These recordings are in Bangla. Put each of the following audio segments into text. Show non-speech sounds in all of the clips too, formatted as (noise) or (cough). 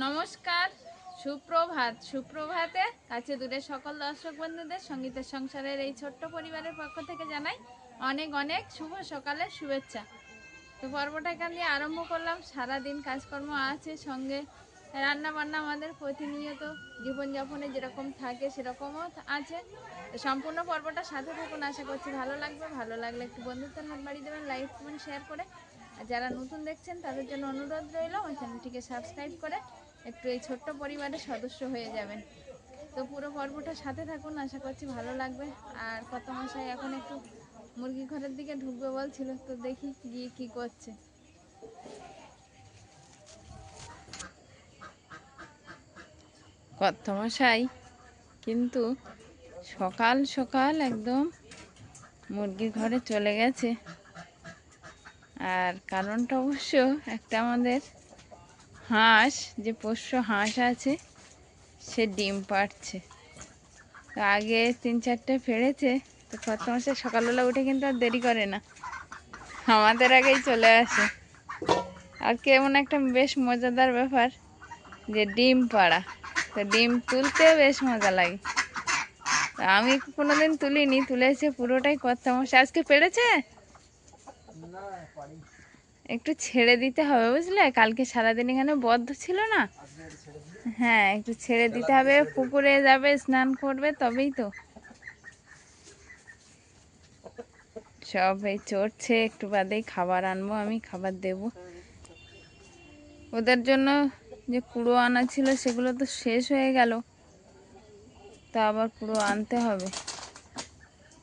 নমস্কার, সুপ্রভাত। সুপ্রভাতে কাছে দূরে সকল দর্শক বন্ধুদের সঙ্গীতের সংসারের এই ছোট্ট পরিবারের পক্ষ থেকে জানাই অনেক অনেক শুভ সকালের শুভেচ্ছা। তো পর্বটা এখান দিয়ে আরম্ভ করলাম। সারাদিন কাজকর্ম আছে, সঙ্গে রান্না বান্না আমাদের প্রতিনিয়ত জীবনযাপনে যেরকম থাকে সেরকমও আছে। সম্পূর্ণ পর্বটা সাথে থাকুন, আশা করছি ভালো লাগবে। ভালো লাগলে একটু বন্ধুত্বের হাত বাড়িয়ে দেবেন, লাইক, কমেন্ট শেয়ার করে। আর যারা নতুন দেখছেন তাদের জন্য অনুরোধ রইল আমার চ্যানেলটিকে সাবস্ক্রাইব করে একটু এই ছোট্ট পরিবারের সদস্য হয়ে যাবেন। তো পুরো পর্বটা সাথে থাকুন, আশা করছি ভালো লাগবে। আর কত মশাই এখন একটু মুরগি ঘরের দিকে ঢুকবে বলছিল, তো দেখি গিয়ে কি করছে। কত মশাই কিন্তু সকাল সকাল একদম মুরগির ঘরে চলে গেছে। আর কারণটা অবশ্য একটা আমাদের হাঁস, যে পোষ্য হাঁস আছে, সে ডিম পাড়ছে। তো আগে তিন চারটে ফেড়েছে, তো কত মাসে সকালবেলা উঠে কিন্তু আর দেরি করে না। আমাদের আগেই চলে আসে। আর কেমন একটা বেশ মজাদার ব্যাপার যে ডিম পাড়া। তো ডিম তুলতে বেশ মজা লাগে। আমি কোনোদিন তুলিনি, তুলেছে পুরোটাই কর্তা মশাই আজকে পেড়েছে একটু ছেড়ে দিতে হবে, বুঝলে? কালকে সারাদিন এখানে বদ্ধ ছিল না। হ্যাঁ একটু ছেড়ে দিতে হবে, পুকুরে যাবে, স্নান করবে, তবেই তো। সব এই চড়ছে, একটু বাদেই খাবার আনব, আমি খাবার দেব। ওদের জন্য যে কুড়ো আনা ছিল, সেগুলো তো শেষ হয়ে গেল। তা আবার কুড়ো আনতে হবে।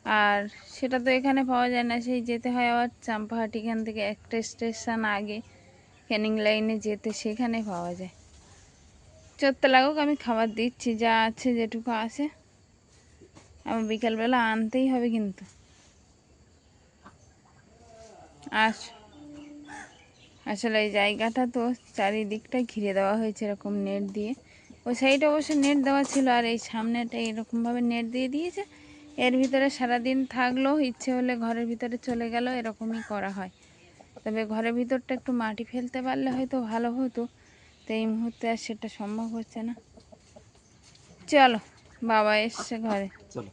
আর সেটা তো এখানে পাওয়া যায় না। সেই যেতে হয় আবার চাম্পাহাটি এখান থেকে একটা স্টেশন আগে, ক্যানিং লাইনে যেতে সেখানে পাওয়া যায়। চড়তে লাগুক আমি খাবার দিচ্ছি, যা আছে যেটুকু আছে। আমার বিকালবেলা আনতেই হবে কিন্তু। আস। আসলে এই জায়গাটা তো চারিদিকটাই ঘিরে দেওয়া হয়েছে এরকম নেট দিয়ে। ওই সাইডে অবশ্য নেট দেওয়া ছিল আর এই সামনেটা এরকমভাবে নেট দিয়ে দিয়েছে। এর ভিতরে সারাদিন থাকল ইচ্ছে হলে ঘরের ভিতরে চলে গেল এরকমই করা হয়। তবে ঘরের ভিতরটা একটু মাটি ফেলতে পারলে হয়তো ভালো হতো তো এই মুহূর্তে আর সেটা সম্ভব হচ্ছে না। চলো বাবা এসছে ঘরে। চলো।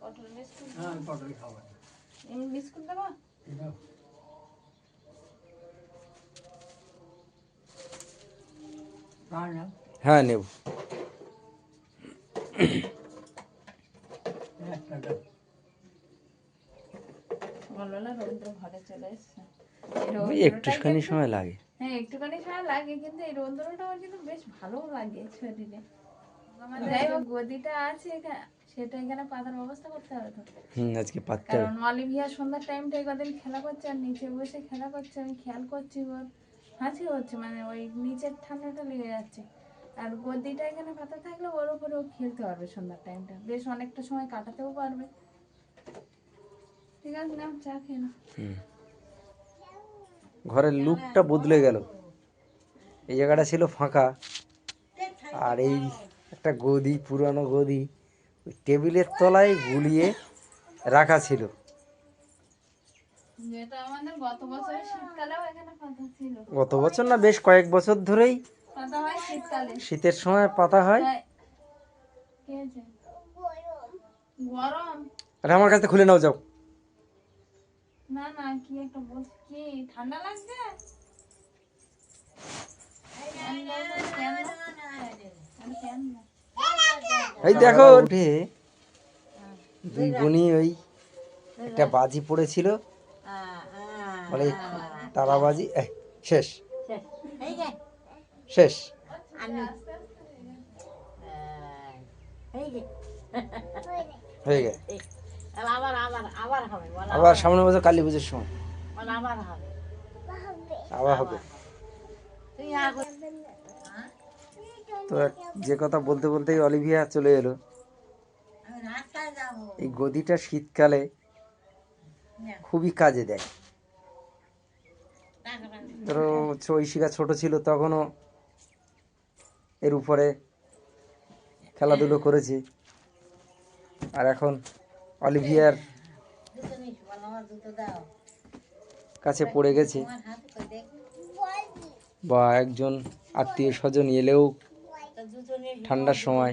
পটল বিস্কুট হ্যাঁ পটল খাব এমনি বিস্কুট দেবো। হ্যাঁ নেব। একটুখানি সময় লাগে। হ্যাঁ একটুখানি সময় লাগে কিন্তু এই রৌদ্রটা আমার কিন্তু বেশ ভালো লাগে শরীরে। যাই হোক গদিটা আছে সেটা এখানে পাতার ব্যবস্থা করতে হবে তো। হুম আজকে পাততে কারণ অলিভিয়া সন্ধ্যার টাইমটা কদিন খেলা করছে আর নিচে বসে খেলা করছে আমি খেয়াল করছি ওর হাসি হচ্ছে মানে ওই নিচের ঠান্ডাটা লেগে যাচ্ছে। আর গদিটা এখানে পাতা থাকলে ওর উপরে ও খেলতে পারবে সন্ধ্যার টাইমটা বেশ অনেকটা সময় কাটাতেও পারবে। ঠিক আছে না চা খেয়ে হুম। ঘরের লুকটা বদলে গেল। এই জায়গাটা ছিল ফাঁকা। আর এই একটা গদি, পুরানো গদি টেবিলের তলায় গুলিয়ে রাখা ছিল। গত বছর না বেশ কয়েক বছর ধরেই শীতের সময় পাতা হয়। আরে আমার কাছে খুলে নাও যাও। না না কি একটা কি ঠান্ডা লাগছে। এই দেখো উঠে দুই বোনই ওই একটা বাজি পড়েছিল। বলে তারাবাজি শেষ। শেষ। হয়ে গেছে। আবার সামনে বছর কালী পুজোর সময়। আবার হবে। আগে তো যে কথা বলতে বলতেই অলিভিয়া চলে এলো। এই গদিটা শীতকালে খুবই কাজে দেয়। ধরো ঐশিকা ছোট ছিল, তখনও এর উপরে খেলাধুলো করেছে। আর এখন অলিভিয়ার কাছে পড়ে গেছে। বা একজন আত্মীয় স্বজন এলেও ঠান্ডার সময়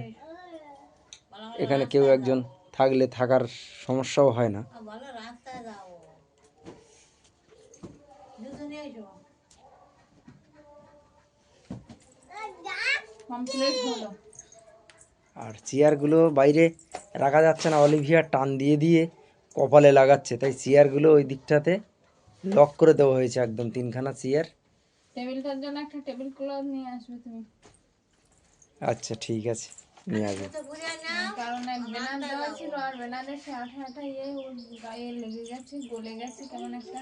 এখানে কেউ একজন থাকলে থাকার সমস্যাও হয় না বলো রাস্তায় যাব দুটো নিয়ে এসো কমপ্লিট হলো আর চেয়ারগুলো বাইরে রাখা যাচ্ছে না অলিভিয়া টান দিয়ে দিয়ে কপালে লাগাচ্ছে। তাই চেয়ারগুলো ওই দিকটাতে লক করে দেওয়া হয়েছে একদম তিনখানা চেয়ার টেবিলটার জন্য একটা টেবিল ক্লথ নিয়ে আসবে তুমি। আচ্ছা ঠিক আছে নিয়ে আসব। বুঝে না কারণ এক ব্যানার দেওয়া ছিল আর ব্যানারের সে আঠা আঠা ইয়ে গায়ে লেগে গেছে গলে গেছে কেমন একটা।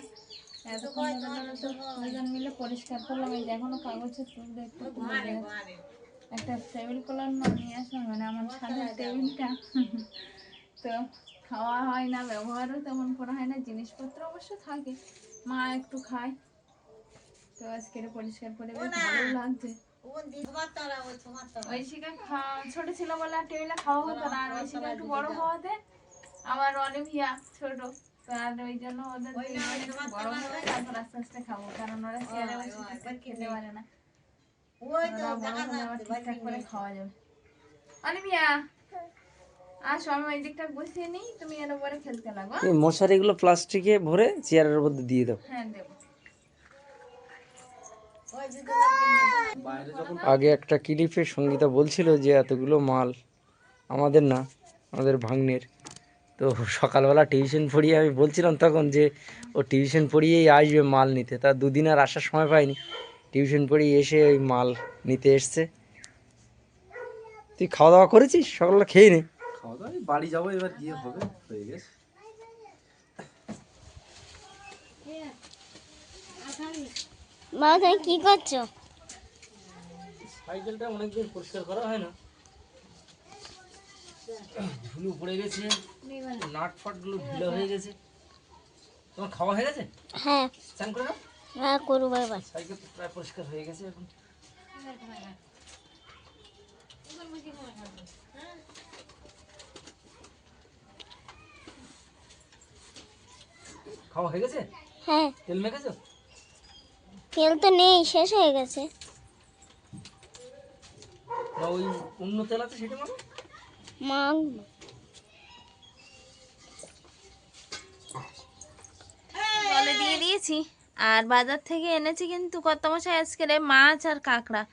এতক্ষণ ধরে ধরে তো দুজন মিলে পরিষ্কার করলাম এই এখনও কাগজের টুকরো একটু একটু লেগে গেছে। একটা টেবিল কলার না নিয়ে আসলাম মানে আমার ছাদের টেবিলটা (laughs) তো খাওয়া হয় না ব্যবহারও তেমন করা হয় না জিনিসপত্র অবশ্য থাকে। মা একটু খায়। তো আজকে পরিষ্কার করে ভালো লাগছে। ঐশিকা ছোট ছিল বলে আর টেবিলে খাওয়া হতো না আর ঐশিকা একটু বড় হওয়াতে আবার অলিভিয়া ছোট। আর ওই জন্য ওদের দুজনের একটু তারপর আস্তে আস্তে খাব কারণ ওরা চেয়ারে বসে খেতে পারে না। ওই তো ওরা বড় দেখা হলে আবার যাচ্ছে ঠিকঠাক করে খাওয়া যাবে। অলিভিয়া আসো আমি ওই দিকটা বসিয়ে নিই তুমি এর উপরে খেলতে লাগো মশারিগুলো প্লাস্টিকে ভরে চেয়ারের মধ্যে দিয়ে দাও। হ্যাঁ দেবো। আগে একটা ক্লিপে সঙ্গীতা বলছিল যে এতগুলো মাল আমাদের না আমাদের ভাগ্নের। তো সকালবেলা টিউশন পড়িয়ে আমি বলছিলাম তখন যে ও টিউশন পড়িয়েই আসবে মাল নিতে। তা দুদিন আর আসার সময় পাইনি। টিউশন পড়িয়ে এসে ওই মাল নিতে এসছে। তুই খাওয়া দাওয়া করেছিস? সকালবেলা খেয়ে নে। খাওয়া দাওয়া? বাড়ি যাব এবার গিয়ে হবে হয়ে গেছে। মা তুমি কি করছ? সাইকেলটা অনেকদিন পরিষ্কার করা হয় না। ধুলো পড়ে গেছে। নাট ফাটগুলো ঢিলা হয়ে গেছে। তোমার খাওয়া হয়ে গেছে? হ্যাঁ। স্নান করে নাও। হ্যাঁ করব এবার সাইকেল তো প্রায় পরিষ্কার হয়ে গেছে এখন। খাওয়া হয়ে গেছে? হ্যাঁ। তেল মেখেছো? তেল তো নেই শেষ হয়ে গেছে। ওই অন্য তেল আছে সেটা মানে মা দিয়েছি আর বাজার থেকে এনেছি কিন্তু কত মশাই আজকে মাছ আর কাঁকড়া।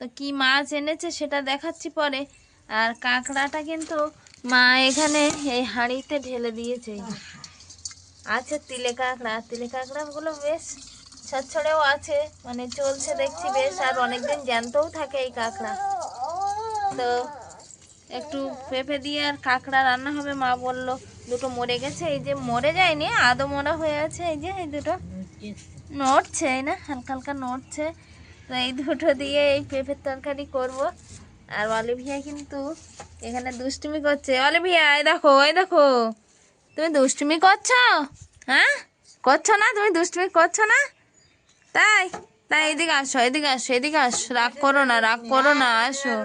তো কি মাছ এনেছে সেটা দেখাচ্ছি পরে। আর কাঁকড়াটা কিন্তু মা এখানে এই হাঁড়িতে ঢেলে দিয়েছে। আছে তিলে কাঁকড়া, তিলে কাঁকড়াগুলো বেশ ছড়ছড়েও আছে। মানে চলছে দেখছি বেশ, আর অনেকদিন জ্যান্তও থাকে এই কাঁকড়া। তো একটু পেঁপে দিয়ে আর কাঁকড়া রান্না হবে, মা বলল। দুটো মরে গেছে, এই যে মরে যায়নি, আদো মরা হয়ে আছে, এই যে এই দুটো। নড়ছে, এই না? হালকা হালকা নড়ছে। তো এই দুটো দিয়ে এই পেঁপের তরকারি করব। আর অলিভিয়া কিন্তু এখানে দুষ্টুমি করছে। অলিভিয়া, এই দেখো এই দেখো। তুমি দুষ্টুমি করছ? হ্যাঁ? করছ না? তুমি দুষ্টুমি করছ না? তাই তাই, এদিকে আসো এদিকে আসো এদিকে আসো। রাগ করো না, রাগ করো না, আসো।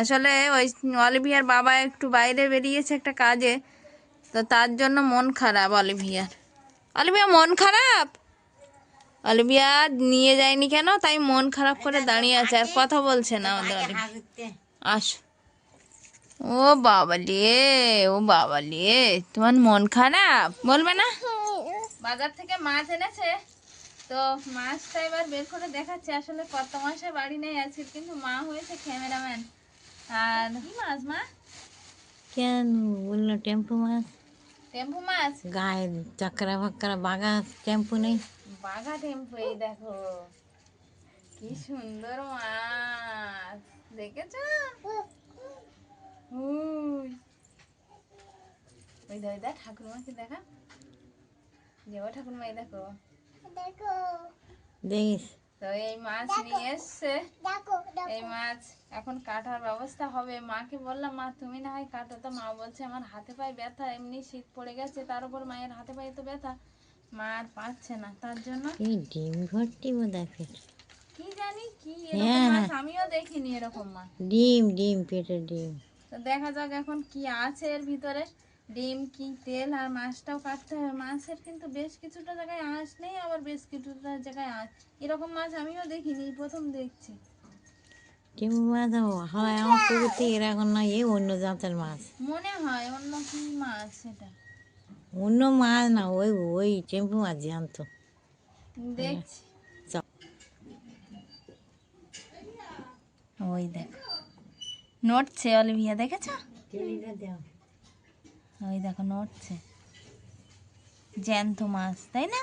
আসলে ওই অলিভিয়ার বাবা একটু বাইরে বেরিয়েছে একটা কাজে। তো তার জন্য মন খারাপ অলিভিয়ার। অলিভিয়া, মন খারাপ? অলিভিয়া নিয়ে যায়নি কেন? তাই মন খারাপ করে দাঁড়িয়ে আছে আর কথা বলছে না আমাদের অলিভিয়া আস। ও বাবা লে ও বাবা লে তোমার মন খারাপ? বলবে না? বাজার থেকে মাছ এনেছে। তো মাছটা এবার বের করে দেখাচ্ছে। আসলে কত মাসে বাড়ি নেই আছে কিন্তু মা হয়েছে ক্যামেরাম্যান। আর কি মাছ মা? কেন? বলল টেম্পু মাছ। টেম্পু মাছ? গায়ে চাকরা ফকরা বাগা টেম্পু নেই। বাঘা টেম্পু এই দেখো। কি সুন্দর মাছ দেখেছ। ওই দা ঠাকুরমাকে দেখা। যে ও ঠাকুরমা এই দেখো। দেখিস। তো এই মাছ নিয়ে এসছে। এই মাছ এখন কাটার ব্যবস্থা হবে। মাকে বললাম মা তুমি না হয় কাটো। তো মা বলছে আমার হাতে পায়ে ব্যথা এমনি শীত পড়ে গেছে তার উপর মায়ের হাতে পায়ে তো ব্যথা। মা আর পাচ্ছে না তার জন্য এই ডিম ভর্তি বোধ কি জানি কি এরকম হ্যাঁ। মাছ আমিও দেখিনি এরকম মাছ। ডিম ডিম পেটে ডিম। তো দেখা যাক এখন কি আছে এর ভিতরে। ডিম কি তেল আর মাছটাও কাটতে হবে। মাছের কিন্তু বেশ কিছুটা জায়গায় আঁশ নেই আবার বেশ কিছুটা জায়গায় আঁশ। এরকম মাছ আমিও দেখিনি প্রথম দেখছি। টেম্পু মাছ হয় আমার পুকুরতে এরকম না এ অন্য জাতের মাছ। মনে হয় অন্য কি মাছ সেটা। অন্য মাছ না ওই ওই টেম্পু মাছ জানতো দেখছি ওই দেখো নড়ছে অলিভিয়া দেখেছ ওই দেখো নড়ছে জ্যান্ত মাছ তাই না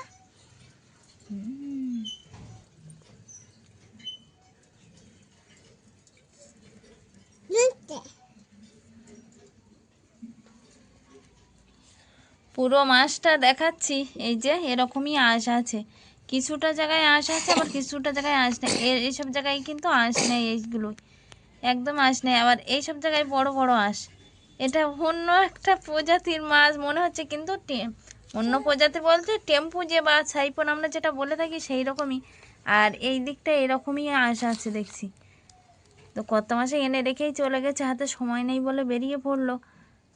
হুম। পুরো মাছটা দেখাচ্ছি। এই যে এরকমই আঁশ আছে। কিছুটা জায়গায় আঁশ আছে, আবার কিছুটা জায়গায় আঁশ নেই। এইসব জায়গায় কিন্তু আঁশ নেই এইগুলো একদম আঁশ নেই। আবার এইসব জায়গায় বড় বড় আঁশ। এটা অন্য একটা প্রজাতির মাছ মনে হচ্ছে, কিন্তু অন্য প্রজাতি বলতে টেম্পু যে বা সাইপন আমরা যেটা বলে থাকি সেই রকমই। আর এই দিকটা এরকমই আঁশ আছে দেখছি। তো কত মাসে এনে রেখেই চলে গেছে, হাতে সময় নেই বলে বেরিয়ে পড়ল।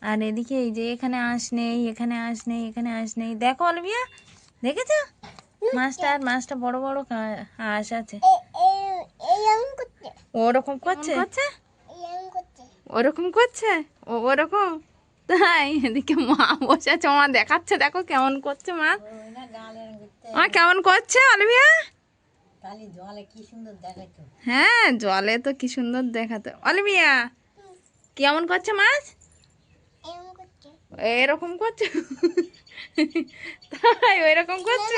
আর এদিকে এই যে এখানে আঁশ নেই এখানে আঁশ নেই এখানে আঁশ নেই। দেখো অলবিয়া দেখেছ? মাছটা আর মাছটা বড় বড় কা- আঁশ আছে। ওরকম করছে? ওরকম করছে? ও ওরকম? তাই এদিকে মা বসে আছে মা দেখাচ্ছে দেখো কেমন করছে মা। মা কেমন করছে অলবিয়া হ্যাঁ জলে তো কি সুন্দর দেখাতো। অলবিয়া কেমন করছে মাছ? এরকম করছে? তাই ওই রকম করছে?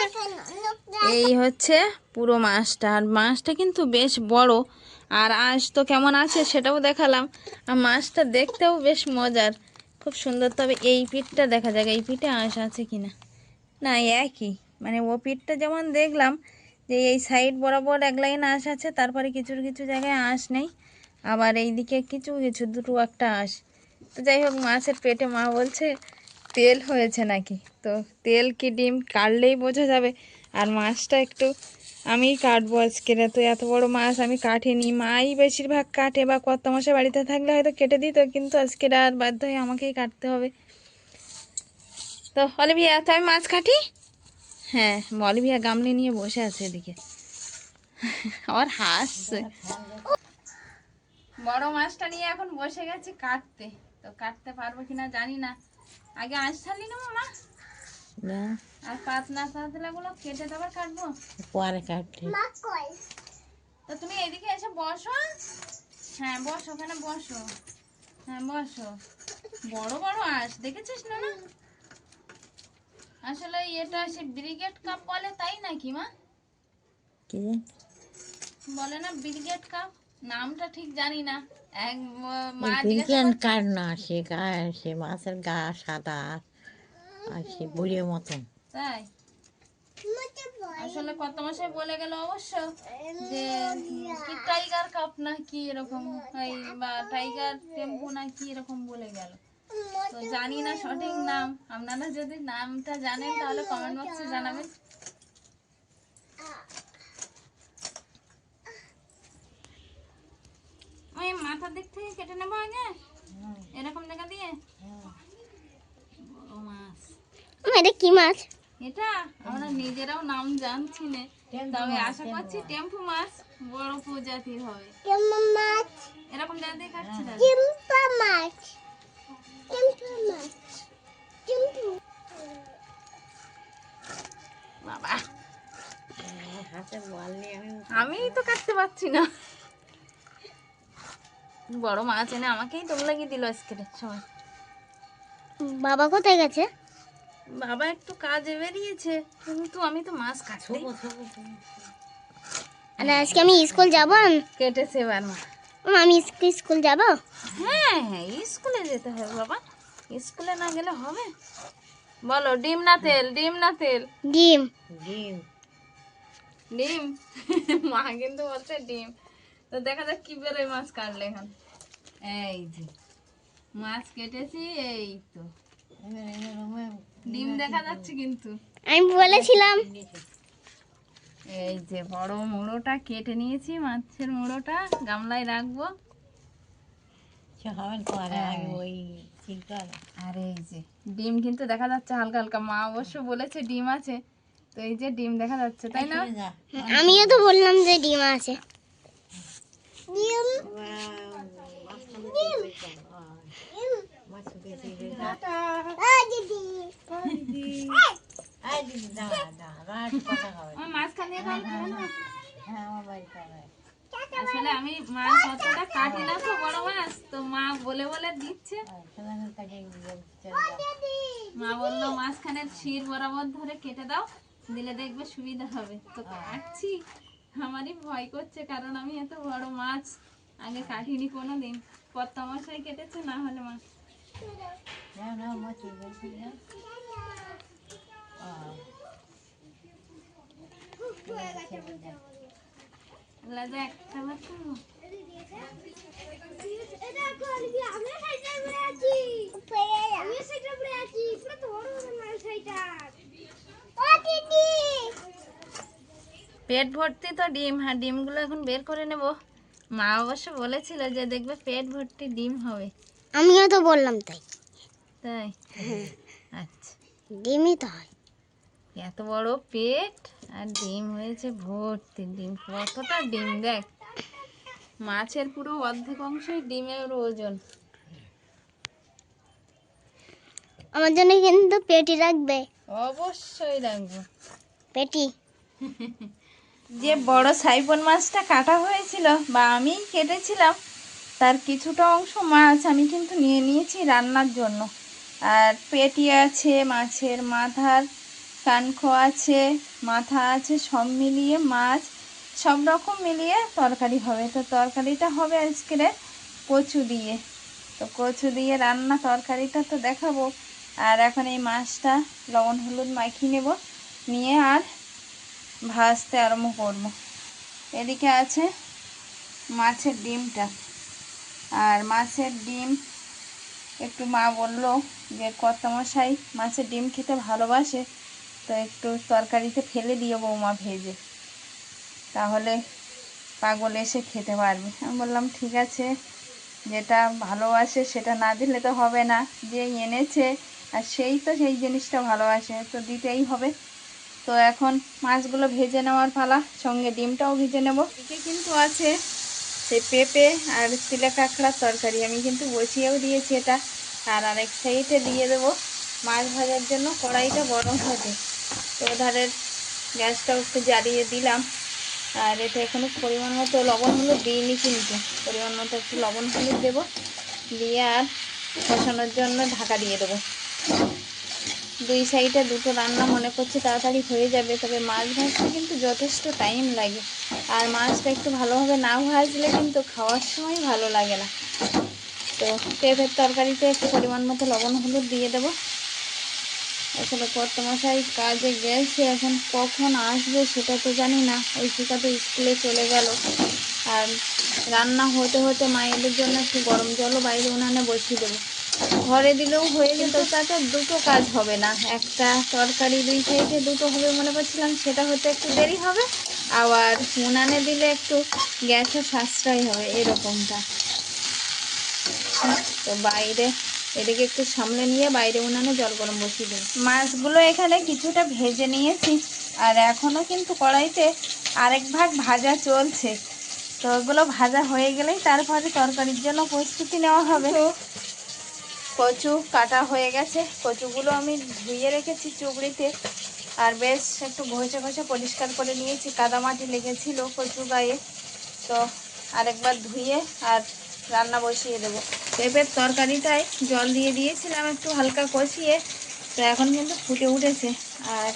এই হচ্ছে পুরো মাছটা, আর মাছটা কিন্তু বেশ বড়। আর আঁশ তো কেমন আছে সেটাও দেখালাম। আর মাছটা দেখতেও বেশ মজার। খুব সুন্দর। তবে এই পিঠটা দেখা যাক, এই পিঠে আঁশ আছে কিনা? না একই। মানে ও পিঠটা যেমন দেখলাম যে এই সাইড বরাবর এক লাইন আঁশ আছে, তারপরে কিছু কিছু জায়গায় আঁশ নেই। আবার এইদিকে কিছু কিছু, দুটো একটা আঁশ। তো যাই হোক মাছের পেটে মা বলছে, তেল হয়েছে নাকি? তো তেল কি ডিম কাটলেই বোঝা যাবে। আর মাছটা একটু আমিই কাটবো আজকে তো এত বড় মাছ আমি কাটিনি। মাই বেশিরভাগ কাটে বা কত মাসে বাড়িতে থাকলে হয়তো কেটে দিত, কিন্তু আজকে আর বাধ্য হয়ে আমাকেই কাটতে হবে। তো অলিভিয়া, তো আমি মাছ কাটি? হ্যাঁ অলিভিয়া গামলি নিয়ে বসে আছে এদিকে। আবার হাসছে। বড় মাছটা নিয়ে এখন বসে গেছি কাটতে। তো কাটতে পারব কিনা জানি না। আগে আঁশ ছাড়লি না মামা না। আর পাতলা পাতলাগুলো কেটে দেবার কাটবো। পরে কাটলে তো তুমি এদিকে এসে বসো। হ্যাঁ বসো ওখানে বসো। হ্যাঁ বসো। বড় বড় আঁশ দেখেছিস না না আসলে এটা সে ব্রিগেড কাপ বলে তাই নাকি মা? কি? বলে না ব্রিগেড কাপ? নামটা ঠিক জানি না। কার না সে গা সে মাছের গা সাদা আর সে বুড়ির মতন। তাই? আসলে কত মাসে বলে গেল অবশ্য যে কি টাইগার কাপ না কি এরকম বা টাইগার টেম্পু না কি এরকম বলে গেল। তো জানি না সঠিক নাম আপনারা যদি নামটা জানেন তাহলে কমেন্ট বক্সে জানাবেন। ওই মাথার দিক থেকে কেটে নেব আগে? এরকম জায়গা দিয়ে? বড় মাছ। এটা কি মাছ? এটা? আমরা নিজেরাও নাম জানছি না। তবে আশা করছি টেম্পু মাছ বড় প্রজাতির হবে। মাছ। এরকম মাছ। বাবা। আমি তো কাটতে পারছি না। বড় মাছ এনে আমাকেই দোল লাগিয়ে দিল আজকে সময়। বাবা কোথায় গেছে? বাবা একটু কাজে বেরিয়েছে কিন্তু আমি তো মাছ কাটতেই আর আজকে আমি স্কুল যাব? কেটেছে এবার মা। আমি স্কুল স্কুল যাব? হ্যাঁ হ্যাঁ স্কুলে যেতে হবে বাবা। স্কুলে না গেলে হবে। বলো ডিম না তেল ডিম না তেল? ডিম। ডিম। ডিম? (laughs) মা কিন্তু বলছে ডিম। তো দেখা যাক কি বেরোয় মাছ কাটলে এখন। এই যে মাছ কেটেছি এই তো। ডিম দেখা যাচ্ছে কিন্তু। আমি বলেছিলাম। এই যে বড় মুড়োটা কেটে নিয়েছি মাছের মুড়োটা গামলায় রাখব। ওই আর এই যে ডিম কিন্তু দেখা যাচ্ছে হালকা হালকা। মা অবশ্য বলেছে ডিম আছে তো এই যে ডিম দেখা যাচ্ছে তাই না? আমিও তো বললাম যে ডিম আছে ডিম আ, দিদি। আমার মাঝখান দিয়ে খাওয়া যাবে না? আসলে আমি মাছ অতটা কাটি তো, বড় মাছ। তো মা বলে বলে দিচ্ছে। মা বলল মাঝখানে শির বরাবর ধরে কেটে দাও, দিলে দেখবে সুবিধা হবে। তো কাটছি। আমারই ভয় করছে কারণ আমি এত বড় মাছ। আগে কাটিনি কোনো দিন কত মশাই কেটেছে না হলে মা। লাজা একটা বার খাব? পেট ভর্তি তো ডিম হ্যাঁ ডিমগুলো এখন বের করে নেব। মা অবশ্য বলেছিল যে দেখবে পেট ভর্তি ডিম হবে। আমিও তো বললাম তাই। তাই? আচ্ছা। ডিমই তো হয়। এত বড় পেট? আর ডিম হয়েছে ভর্তি ডিম কতটা ডিম দেখ। মাছের পুরো অর্ধেক অংশই ডিমের ওজন। আমার জন্য কিন্তু পেটি রাখবে। অবশ্যই রাখব। পেটি। (laughs) যে বড় সাইপন মাছটা কাটা হয়েছিল বা আমি কেটেছিলাম, তার কিছুটা অংশ মাছ আমি কিন্তু নিয়ে নিয়েছি রান্নার জন্য। আর পেটি আছে, মাছের মাথার, কানখো আছে, মাথা আছে, সব মিলিয়ে মাছ, সব রকম মিলিয়ে তরকারি হবে। তো তরকারিটা হবে আজকের কচু দিয়ে। তো কচু দিয়ে রান্না তরকারিটা তো দেখাবো। আর এখন এই মাছটা লবণ, হলুদ মাখিয়ে নেব। নিয়ে আর ভাজতে আরম্ভ করব। এদিকে আছে মাছের ডিমটা। আর মাছের ডিম, একটু মা বলল যে, কর্তামশাই মাছের ডিম খেতে ভালোবাসে, তো একটু তরকারিতে ফেলে দিয়ে বৌমা ভেজে। তাহলে পাগল এসে খেতে পারবে। আমি বললাম, ঠিক আছে, যেটা ভালোবাসে সেটা না দিলে তো হবে না। যে এনেছে আর সেই তো সেই জিনিসটা ভালোবাসে, তো দিতেই হবে। তো এখন মাছগুলো ভেজে নেওয়ার পালা, সঙ্গে ডিমটাও ভেজে নেব। এদিকে কিন্তু আছে সেই পেঁপে আর চিলে কাঁকড়ার তরকারি। আমি কিন্তু বসিয়েও দিয়েছি এটা, আর আরেক সাইডে দিয়ে দেবো মাছ ভাজার জন্য কড়াইটা গরম হতে। তো ধারের গ্যাসটাও একটু জ্বালিয়ে দিলাম, আর এটা এখনও পরিমাণ মতো লবণ হলুদ দিইনি কিন্তু। পরিমাণ মতো একটু লবণ হলুদ দেবো, দিয়ে আর কষানোর জন্য ঢাকা দিয়ে দেবো। দুই সাইডে দুটো রান্না মনে করছি তাড়াতাড়ি হয়ে যাবে, তবে মাছ ভাজতে কিন্তু যথেষ্ট টাইম লাগে। আর মাছটা একটু ভালোভাবে না ভাজলে কিন্তু খাওয়ার সময় ভালো লাগে না। তো পেঁপের তরকারিতে একটু পরিমাণ মতো লবণ হলুদ দিয়ে দেবো। আসলে কর্তমশাই কাজে গেছে, এখন কখন আসবে সেটা তো জানি না। ওই শিকা তো স্কুলে চলে গেল। আর রান্না হতে হতে মায়েদের জন্য একটু গরম জলও বাইরে উনানে বসিয়ে দেবো। ঘরে দিলেও হয়ে যেত, তাতে দুটো কাজ হবে না। একটা তরকারি দুই সাইডে দুটো হবে মনে করছিলাম, সেটা হতে একটু দেরি হবে। আবার উনানে দিলে একটু গ্যাসের সাশ্রয় হবে, এরকমটা। তো বাইরে, এদিকে একটু সামলে নিয়ে বাইরে উনানে জল গরম বসিয়ে দেবো মাছগুলো এখানে কিছুটা ভেজে নিয়েছি, আর এখনও কিন্তু কড়াইতে আরেক ভাগ ভাজা চলছে। তো ওগুলো ভাজা হয়ে গেলেই তারপরে তরকারির জন্য প্রস্তুতি নেওয়া হবে। কচু কাটা হয়ে গেছে। কচুগুলো আমি ধুয়ে রেখেছি চুবড়িতে। আর বেশ একটু ঘষে ঘষে পরিষ্কার করে নিয়েছি। কাদামাটি লেগেছিল কচু গায়ে। তো আরেকবার ধুয়ে আর রান্না বসিয়ে দেবো। পেঁপের তরকারিটায় জল দিয়ে দিয়েছিলাম একটু হালকা কষিয়ে। তো এখন কিন্তু ফুটে উঠেছে। আর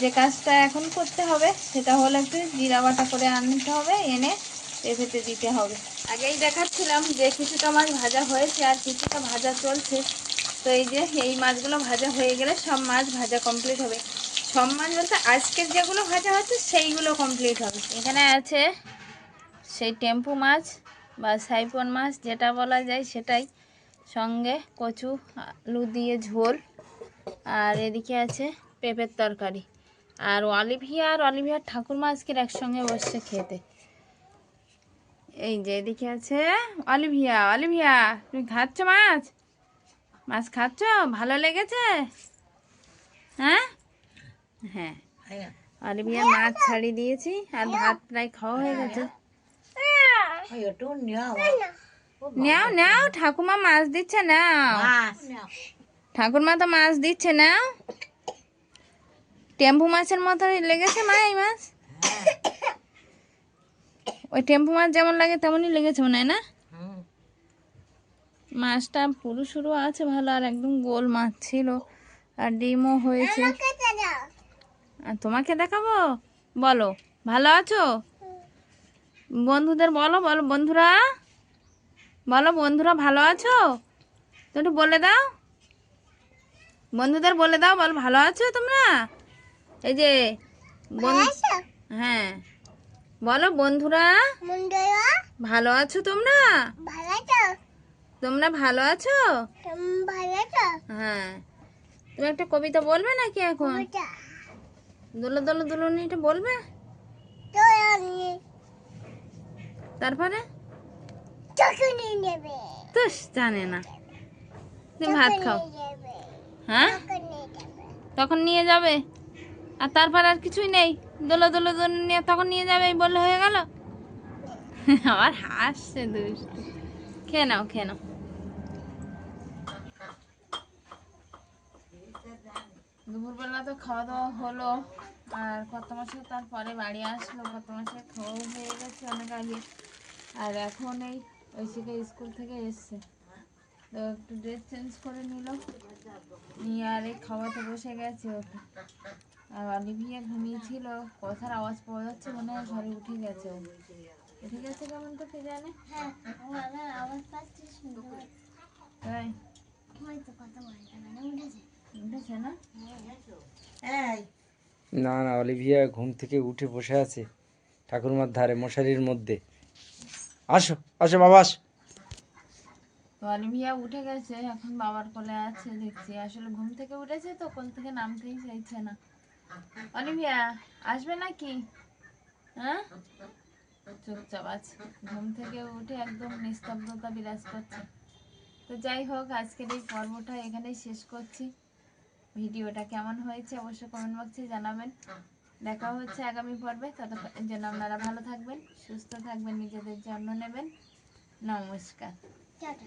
যে কাজটা এখন করতে হবে, সেটা হলো একটু জিরা বাটা করে আনতে হবে, এনে পেঁপেতে দিতে হবে। আগেই দেখাচ্ছিলাম যে কিছুটা মাছ ভাজা হয়েছে আর কিছুটা ভাজা চলছে। তো এই যে, এই মাছগুলো ভাজা হয়ে গেলে সব মাছ ভাজা কমপ্লিট হবে। সব মাছ বলতে আজকের যেগুলো ভাজা হচ্ছে সেইগুলো কমপ্লিট হবে। এখানে আছে সেই টেম্পু মাছ বা সাইপন মাছ, যেটা বলা যায় সেটাই। সঙ্গে কচু, আলু দিয়ে ঝোল। আর এদিকে আছে পেঁপের তরকারি। আর অলিভিয়া আর অলিভিয়ার ঠাকুর মাছকে একসঙ্গে বসছে খেতে। এই যে এদিকে আছে অলিভিয়া অলিভিয়া, তুমি খাচ্ছ মাছ? মাছ খাচ্ছ? ভালো লেগেছে? হ্যাঁ? হ্যাঁ। অলিভিয়া মাছ ছাড়িয়ে দিয়েছি আর ভাত প্রায় খাওয়া হয়ে গেছে। নাও নাও, ঠাকুমা মাছ দিচ্ছে মাছ ঠাকুরমা তো মাছ দিচ্ছে, নাও। টেম্পু মাছের মতো লেগেছে মা এই মাছ? ওই টেম্পু মাছ যেমন লাগে তেমনই লেগেছে মনে হয় না? মাছটা পুরো শুরু আছে ভালো আর একদম গোল মাছ ছিল আর ডিমও হয়েছে। আর তোমাকে দেখাবো? বলো ভালো আছো? বন্ধুদের বলো বলো বন্ধুরা। বলো বন্ধুরা ভালো আছো? তো একটু বলে দাও। বন্ধুদের বলে দাও বলো ভালো আছো তোমরা? এই যে হ্যাঁ। বলো বন্ধুরা। ভালো আছো তোমরা? তোমরা ভালো আছো? হ্যাঁ। তুমি একটা কবিতা বলবে নাকি এখন? দোলো দোলো দুলুনিটা বলবে? তারপরে? তুস জানে না। তুমি ভাত খাও। হ্যাঁ? তখন নিয়ে যাবে। আর তারপর আর কিছুই নেই। দোলো দোলো দোলো নিয়ে তখন নিয়ে যাবে বললে হয়ে গেল। (laughs) আবার হাসছে দুষ্টু। খেয়ে নাও খেয়ে নাও। দুপুরবেলা তো খাওয়া দাওয়া হলো, আর কত মাসে তারপরে বাড়ি আসলো। কত মাসে খাওয়াও হয়ে গেছে অনেক আগে। আর এখন এই ঐশিকা স্কুল থেকে এসছে। তো একটু ড্রেস চেঞ্জ করে নিল। নিয়ে আর এই খাওয়াতে বসে গেছে ওকে। আর অলিভিয়া ঘুমিয়েছিল কথার আওয়াজ পাওয়া যাচ্ছে মনে হয় ঘরে উঠে গেছে। উঠে গেছে কেমন তো কে জানে? হ্যাঁ আমার আওয়াজ পাচ্ছি শুনতে তাই? হয়তো কথা বলতে উঠেছে। উঠেছে না? না না অলিভিয়া ঘুম থেকে উঠে বসে আছে ঠাকুরমার ধারে মশারির মধ্যে। আসো আসো বাবা আসো। তো অলিভিয়া উঠে গেছে এখন বাবার কোলে আছে দেখছি। আসলে ঘুম থেকে উঠেছে তো কোল থেকে নামতেই চাইছে না। অলিভিয়া আসবে নাকি? হ্যাঁ? চুপচাপ আছে। ঘুম থেকে উঠে একদম নিস্তব্ধতা বিরাজ করছে। তো যাই হোক আজকের এই পর্বটা এখানেই শেষ করছি। ভিডিওটা কেমন হয়েছে অবশ্যই কমেন্ট বক্সে জানাবেন। দেখা হচ্ছে আগামী পর্বে। ততক্ষণের জন্য আপনারা ভালো থাকবেন সুস্থ থাকবেন নিজেদের যত্ন নেবেন। নমস্কার। টাটা।